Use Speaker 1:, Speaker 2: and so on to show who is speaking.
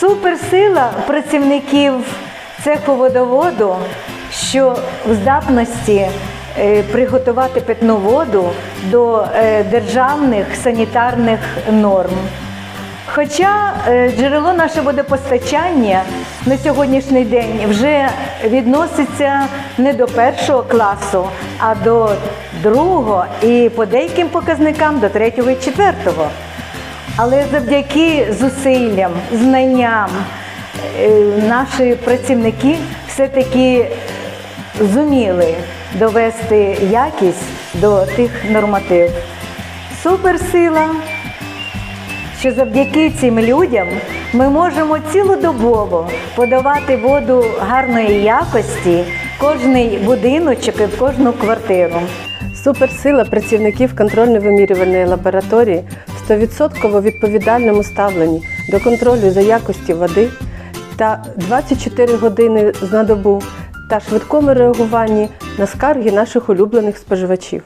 Speaker 1: Суперсила працівників цеху водоводу, що в здатності е, приготувати питну воду до е, державних санітарних норм. Хоча е, джерело наше водопостачання на сьогоднішній день вже відноситься не до першого класу, а до другого і по деяким показникам до третього і четвертого. Але завдяки зусиллям, знанням е, наші працівники все-таки зуміли довести якість до тих норматив. Суперсила! що завдяки цим людям ми можемо цілодобово подавати воду гарної якості в кожний будиночок і в кожну квартиру.
Speaker 2: Суперсила працівників контрольно-вимірювальної лабораторії 100% відповідальному ставленні до контролю за якості води та 24 години на добу та швидкому реагуванні на скарги наших улюблених споживачів.